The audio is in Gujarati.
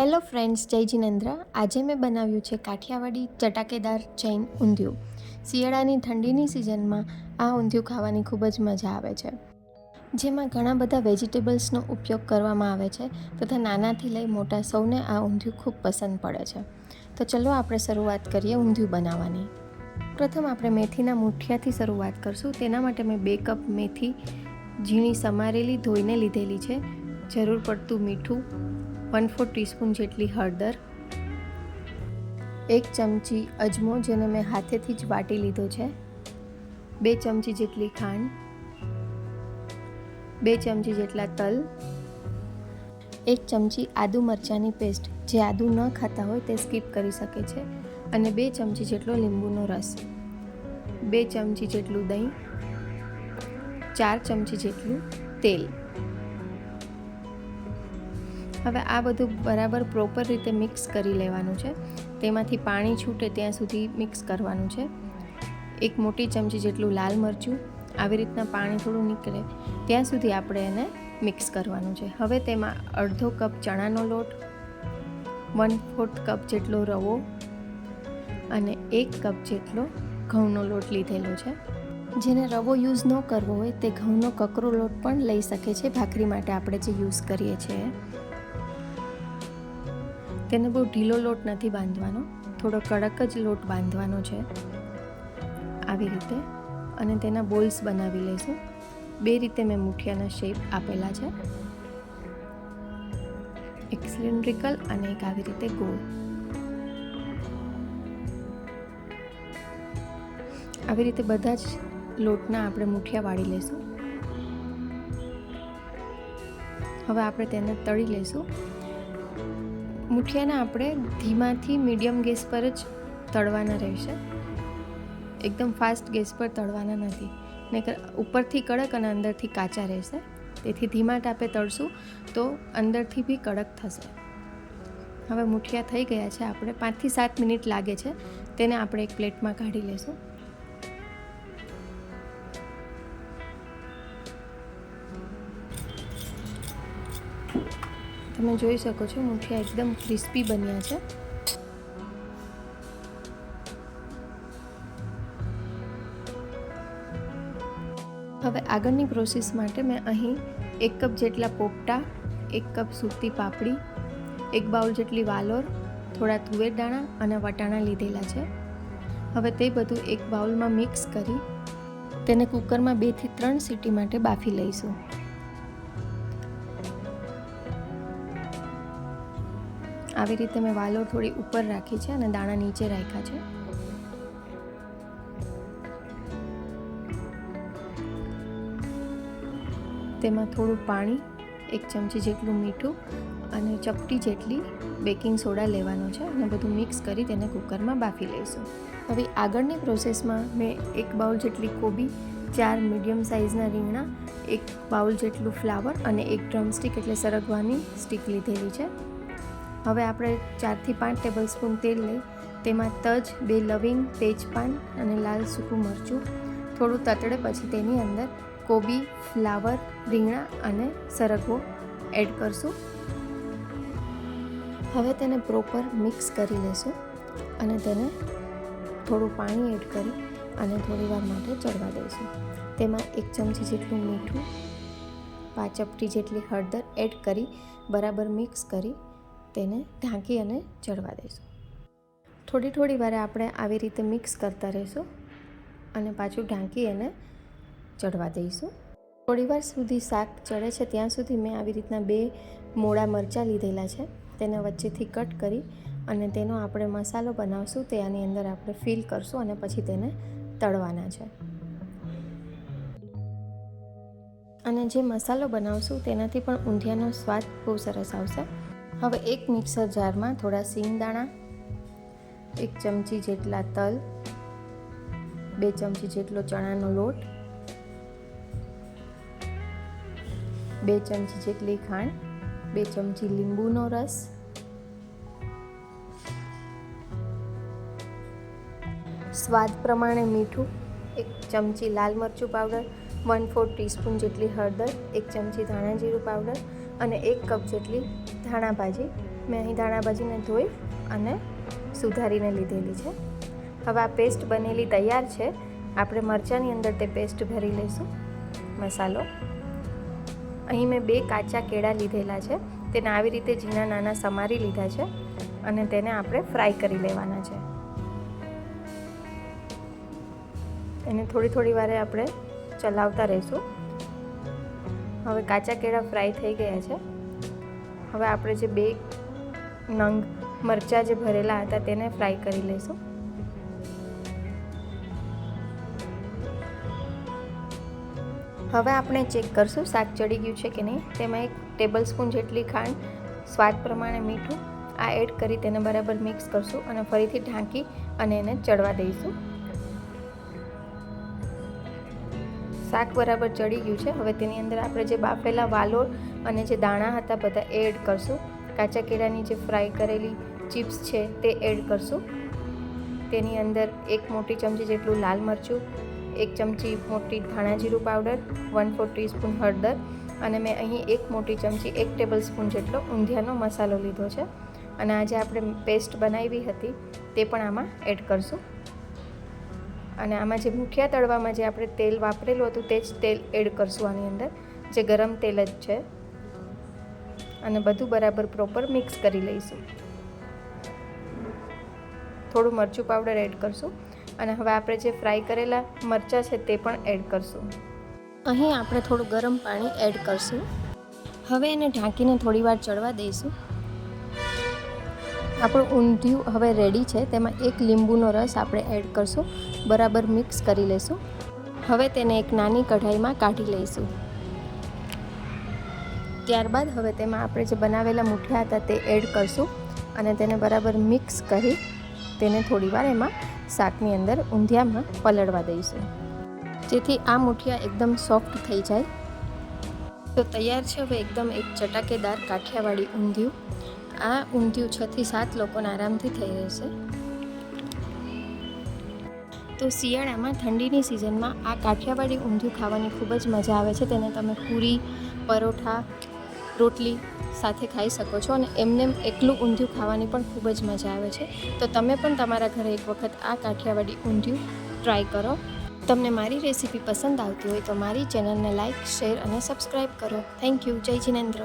હેલો ફ્રેન્ડ્સ જય જિનેન્દ્ર. આજે મેં બનાવ્યું છે કાઠિયાવાડી ચટાકેદાર ચૈન ઊંધિયું. શિયાળાની ઠંડીની સિઝનમાં આ ઊંધિયું ખાવાની ખૂબ જ મજા આવે છે. જેમાં ઘણા બધા વેજીટેબલ્સનો ઉપયોગ કરવામાં આવે છે તથા નાનાથી લઈ મોટા સૌને આ ઊંધિયું ખૂબ પસંદ પડે છે. તો ચલો આપણે શરૂઆત કરીએ ઊંધિયું બનાવવાની. પ્રથમ આપણે મેથીના મુઠિયાથી શરૂઆત કરશું. તેના માટે મેં બે કપ મેથી ઝીણી સમારેલી ધોઈને લીધેલી છે. જરૂર પડતું મીઠું વન ફોર ટીસ્પૂન જેટલી હળદર, એક ચમચી અજમો જેને મેં હાથેથી જ વાટી લીધો છે, બે ચમચી જેટલી ખાંડ, બે ચમચી જેટલા તલ, એક ચમચી આદુ મરચાંની પેસ્ટ, જે આદુ ન ખાતા હોય તે સ્કીપ કરી શકે છે, અને બે ચમચી જેટલો લીંબુનો રસ, બે ચમચી જેટલું દહીં, ચાર ચમચી જેટલું તેલ. હવે આ બધું બરાબર પ્રોપર રીતે મિક્સ કરી લેવાનું છે. તેમાંથી પાણી છૂટે ત્યાં સુધી મિક્સ કરવાનું છે. એક મોટી ચમચી જેટલું લાલ મરચું આવી રીતના પાણી થોડું નીકળે ત્યાં સુધી આપણે એને મિક્સ કરવાનું છે. હવે તેમાં અડધો કપ ચણાનો લોટ વન ફોર્થ કપ જેટલો રવો અને એક કપ જેટલો ઘઉંનો લોટ લીધેલો છે. જેને રવો યુઝ ન કરવો હોય તે ઘઉંનો કકરો લોટ પણ લઈ શકે છે. ભાખરી માટે આપણે જે યુઝ કરીએ છીએ તેને બહુ ઢીલો લોટ નથી બાંધવાનો. થોડો કડક જ લોટ બાંધવાનો છે. આવી રીતે. અને તેના બોલ્સ બનાવી લઈશું. બે રીતે મેં મુઠિયાના શેપ આપેલા છે. એક સિલિન્ડ્રિકલ અને એક આવી રીતે ગોળ. આવી રીતે બધા જ લોટના આપણે મુઠિયા વાળી લઈશું. હવે આપણે તેને તળી લઈશું. મુઠિયાને આપણે ધીમાથી મીડિયમ ગેસ પર જ તળવાના રહેશે. એકદમ ફાસ્ટ ગેસ પર તળવાના નથી. નહીતર ઉપરથી કડક અને અંદરથી કાચા રહેશે. તેથી ધીમા ટાપે તળશું તો અંદરથી બી કડક થશે. હવે મુઠિયા થઈ ગયા છે. આપણે પાંચથી સાત મિનિટ લાગે છે. તેને આપણે એક પ્લેટમાં કાઢી લઈશું તમે જોઈ શકો છો મુઠિયા એકદમ ક્રિસ્પી બન્યા છે. હવે આગળની પ્રોસેસ માટે મેં અહીં એક કપ જેટલા પોપટા, એક કપ સૂકતી પાપડી, એક બાઉલ જેટલી વાલોર, થોડા તુવેર દાણા અને વટાણા લીધેલા છે. હવે તે બધું એક બાઉલમાં મિક્સ કરી તેને કુકરમાં બેથી ત્રણ સીટી માટે બાફી લઈશું. આવી રીતે મેં વાલોર થોડી ઉપર રાખી છે અને દાણા નીચે રાખ્યા છે. તેમાં થોડું પાણી, એક ચમચી જેટલું મીઠું અને ચપટી જેટલી બેકિંગ સોડા લેવાનો છે અને બધું મિક્સ કરી તેને કુકરમાં બાફી લઈશું. હવે આગળની પ્રોસેસમાં મેં એક બાઉલ જેટલી કોબી, ચાર મીડિયમ સાઇઝના રીંગણા, એક બાઉલ જેટલું ફ્લાવર અને એક ડ્રમસ્ટિક એટલે સરગવાની સ્ટીક લીધેલી છે. હવે આપણે ચારથી પાંચ ટેબલ સ્પૂન તેલ લઈ, તેમાં તજ, બે લવિંગ, તેજપાન અને લાલ સૂકું મરચું, થોડું તતડે પછી તેની અંદર કોબી, ફ્લાવર, રીંગણા અને સરગવો એડ કરશું. હવે તેને પ્રોપર મિક્સ કરી લેશું અને તેને થોડું પાણી એડ કરી અને થોડી વાર માટે ચડવા દઈશું. તેમાં એક ચમચી જેટલું મીઠું, પાંચ ચપટી જેટલી હળદર એડ કરી બરાબર મિક્સ કરી તેને ઢાંકી અને ચડવા દઈશું. થોડી થોડી વારે આપણે આવી રીતે મિક્સ કરતા રહીશું અને પાછું ઢાંકી એને ચડવા દઈશું. થોડી વાર સુધી શાક ચડે છે ત્યાં સુધી મેં આવી રીતના બે મોડા મરચાં લીધેલા છે. તેને વચ્ચેથી કટ કરી અને તેનો આપણે મસાલો બનાવશું તે આની અંદર આપણે ફિલ કરશું અને પછી તેને તળવાના છે. અને જે મસાલો બનાવશું તેનાથી પણ ઊંધિયાનો સ્વાદ બહુ સરસ આવશે. હવે એક મિક્સર જારમાં થોડા સિંગદાણા, એક ચમચી જેટલા તલ, બે ચમચી જેટલો ચણાનો લોટ, બે ચમચી જેટલી ખાંડ, બે ચમચી લીંબુનો રસ, સ્વાદ પ્રમાણે મીઠું, એક ચમચી લાલ મરચું પાવડર વન ફોર ટીસ્પૂન જેટલી હળદર, એક ચમચી ધાણા જીરું પાવડર અને એક કપ જેટલી ધાણા ભાજી મેં અહીં ધાણા ભાજીને ધોઈ અને સુધારીને લીધેલી છે. હવે આ પેસ્ટ બનેલી તૈયાર છે. આપણે મરચાંની અંદર તે પેસ્ટ ભરી લઈશું મસાલો. અહીં મેં બે કાચા કેળા લીધેલા છે. તેને આવી રીતે ઝીણા નાના સમારી લીધા છે અને તેને આપણે ફ્રાય કરી લેવાના છે. એને થોડી થોડી વારે આપણે ચલાવતા રહીશું. હવે કાચા કેળા ફ્રાય થઈ ગયા છે. હવે આપણે જે બે નંગ મરચાં જે ભરેલા હતા તેને ફ્રાય કરી લઈશું. હવે આપણે ચેક કરશું શાક ચડી ગયું છે કે નહીં. તેમાં એક ટેબલ સ્પૂન જેટલી ખાંડ, સ્વાદ પ્રમાણે મીઠું આ એડ કરી તેને બરાબર મિક્સ કરશું અને ફરીથી ઢાંકી અને એને ચડવા દઈશું. શાક બરાબર ચડી ગયું છે. હવે તેની અંદર આપણે જે બાફેલા વાલોર અને જે દાણા હતા બધા એડ કરશું. કાચા કેળાની જે ફ્રાય કરેલી ચિપ્સ છે તે એડ કરશું. તેની અંદર એક મોટી ચમચી જેટલું લાલ મરચું, એક ચમચી મોટી ધાણા જીરું પાવડર વન ફોર ટીસ્પૂન હળદર અને મેં અહીં એક મોટી ચમચી એક ટેબલ સ્પૂન જેટલો ઊંધિયાનો મસાલો લીધો છે. અને આજે આપણે પેસ્ટ બનાવી હતી તે પણ આમાં એડ કરશું. અને આમાં જે મુઠિયા તળવામાં જે આપણે તેલ વાપરેલું હતું તે જ તેલ એડ કરશું આની અંદર, જે ગરમ તેલ જ છે. અને બધું બરાબર પ્રોપર મિક્સ કરી લઈશું. થોડું મરચું પાવડર એડ કરશું અને હવે આપણે જે ફ્રાય કરેલા મરચાં છે તે પણ એડ કરશું. અહીં આપણે થોડું ગરમ પાણી એડ કરશું. હવે એને ઢાંકીને થોડી વાર ચડવા દઈશું. આપણું ઊંધિયું હવે રેડી છે. તેમાં એક લીંબુનો રસ આપણે એડ કરશું. બરાબર મિક્સ કરી લઈશું હવે તેને એક નાની કઢાઈમાં કાઢી લઈશું. ત્યારબાદ હવે તેમાં આપણે જે બનાવેલા મુઠિયા હતા તે એડ કરશું અને તેને બરાબર મિક્સ કરી તેને થોડીવાર એમાં શાકની અંદર ઊંધિયામાં પલળવા દઈશું. જેથી આ મુઠિયા એકદમ સોફ્ટ થઈ જાય. તો તૈયાર છે હવે એકદમ એક ચટાકેદાર કાઠિયાવાડી ઊંધિયું. આ ઊંધિયું છથી સાત લોકોને આરામથી થઈ રહેશે. તો શિયાળામાં ઠંડીની સિઝનમાં આ કાઠિયાવાડી ઊંધિયું ખાવાની ખૂબ જ મજા આવે છે. તેને તમે પૂરી, પરોઠા, રોટલી સાથે ખાઈ શકો છો અને એમને એકલું ઊંધિયું ખાવાની પણ ખૂબ જ મજા આવે છે. તો તમે પણ તમારા ઘરે એક વખત આ કાઠિયાવાડી ઊંધિયું ટ્રાય કરો. તમને મારી રેસીપી પસંદ આવતી હોય તો મારી ચેનલને લાઇક શેર અને સબસ્ક્રાઈબ કરો. Thank you. જય જિનેન્દ્ર.